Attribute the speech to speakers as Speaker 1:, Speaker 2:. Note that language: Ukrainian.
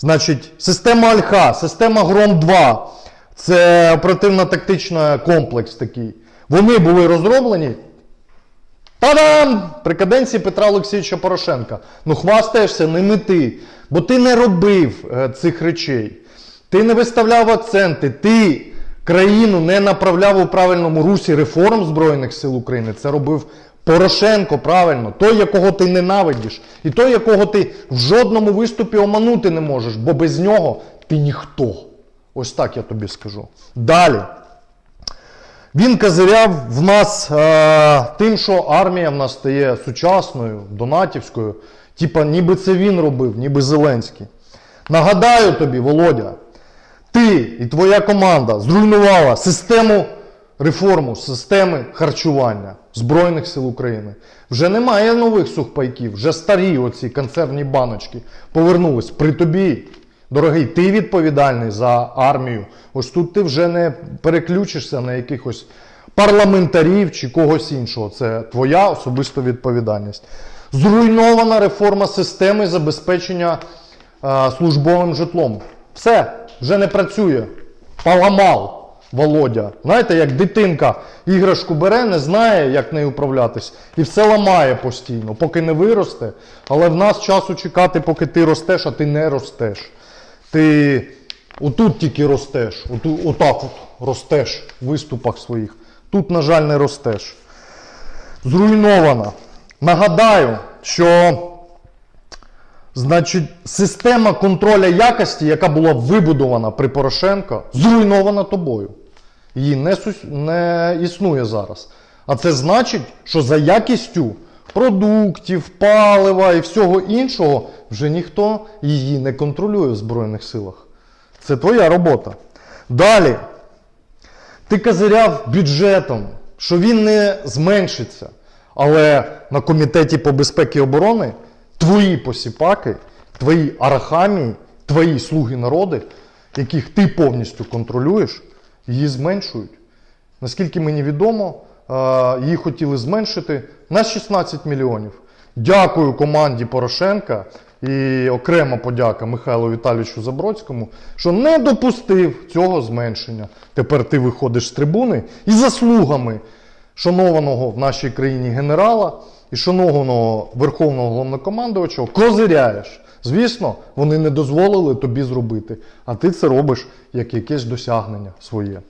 Speaker 1: Значить, система Альха, система Гром-2 це оперативно-тактичний комплекс такий. Вони були розроблені. Та-дам! При каденції Петра Олексійовича Порошенка. Ну, хвастаєшся, не мети. Бо ти не робив е, цих речей. Ти не виставляв акценти, ти країну не направляв у правильному русі реформ Збройних сил України. Це робив Порошенко правильно, той, якого ти ненавидиш, і той, якого ти в жодному виступі оманути не можеш, бо без нього ти ніхто. Ось так я тобі скажу. Далі. Він козиряв в нас е, тим, що армія в нас стає сучасною, донатівською. Типа, ніби це він робив, ніби Зеленський. Нагадаю тобі, Володя, ти і твоя команда зруйнувала систему реформу системи харчування Збройних сил України. Вже немає нових сухпайків, вже старі оці консервні баночки повернулись при тобі. Дорогий, ти відповідальний за армію. Ось тут ти вже не переключишся на якихось парламентарів чи когось іншого. Це твоя особиста відповідальність. Зруйнована реформа системи забезпечення е, службовим житлом. Все, вже не працює. Поламав Володя. Знаєте, як дитинка іграшку бере, не знає, як нею управлятись, і все ламає постійно, поки не виросте. Але в нас часу чекати, поки ти ростеш, а ти не ростеш. Ти отут тільки ростеш, оту, отак от ростеш в виступах своїх. Тут, на жаль, не ростеш. Зруйнована. Нагадаю, що значить, система контроля якості, яка була вибудована при Порошенко, зруйнована тобою. Її не, сус- не існує зараз. А це значить, що за якістю продуктів, палива і всього іншого вже ніхто її не контролює в Збройних силах. Це твоя робота. Далі. Ти козиряв бюджетом, що він не зменшиться. Але на комітеті по безпеці і оборони твої посіпаки, твої арахамії, твої слуги народи, яких ти повністю контролюєш, її зменшують. Наскільки мені відомо, е, її хотіли зменшити на 16 мільйонів. Дякую команді Порошенка і окрема подяка Михайлу Віталійовичу Забродському, що не допустив цього зменшення. Тепер ти виходиш з трибуни і заслугами шанованого в нашій країні генерала і шанованого верховного головнокомандувача козиряєш. Звісно, вони не дозволили тобі зробити, а ти це робиш як якесь досягнення своє.